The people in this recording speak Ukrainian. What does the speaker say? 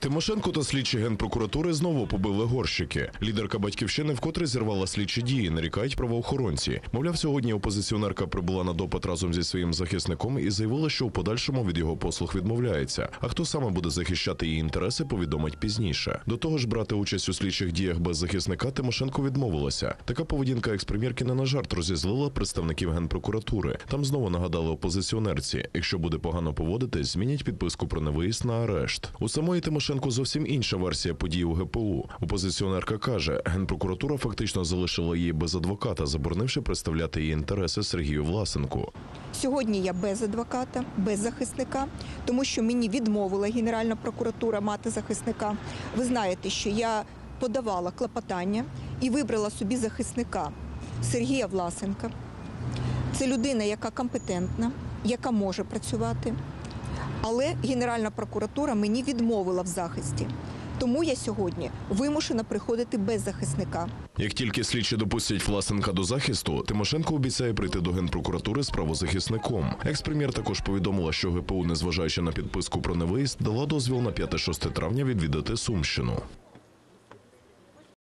Тимошенко та слідчі генпрокуратури знову побили горщики. Лідерка батьківщини вкотре зірвала слідчі дії, нарікають правоохоронці. Мовляв, сьогодні опозиціонерка прибула на допит разом зі своїм захисником і заявила, що в подальшому від його послуг відмовляється. А хто саме буде захищати її інтереси, повідомить пізніше. До того ж, брати участь у слідчих діях без захисника Тимошенко відмовилася. Така поведінка експрем'єрки не на жарт розізлила представників генпрокуратури. Там знову нагадали опозиціонерці: якщо буде погано поводитись, змінять підписку про невиїзд на арешт. У самої Тимошенко зовсім інша версія подій у ГПУ. Опозиціонерка каже, генпрокуратура фактично залишила її без адвоката, заборонивши представляти її інтереси Сергію Власенку. Сьогодні я без адвоката, без захисника, тому що мені відмовила Генеральна прокуратура мати захисника. Ви знаєте, що я подавала клопотання і вибрала собі захисника Сергія Власенка. Це людина, яка компетентна, яка може працювати. Але Генеральна прокуратура мені відмовила в захисті. Тому я сьогодні вимушена приходити без захисника. Як тільки слідчі допустять Власенка до захисту, Тимошенко обіцяє прийти до генпрокуратури з правозахисником. Експрем'єр також повідомила, що ГПУ, незважаючи на підписку про невиїзд, дала дозвіл на 5-6 травня відвідати Сумщину.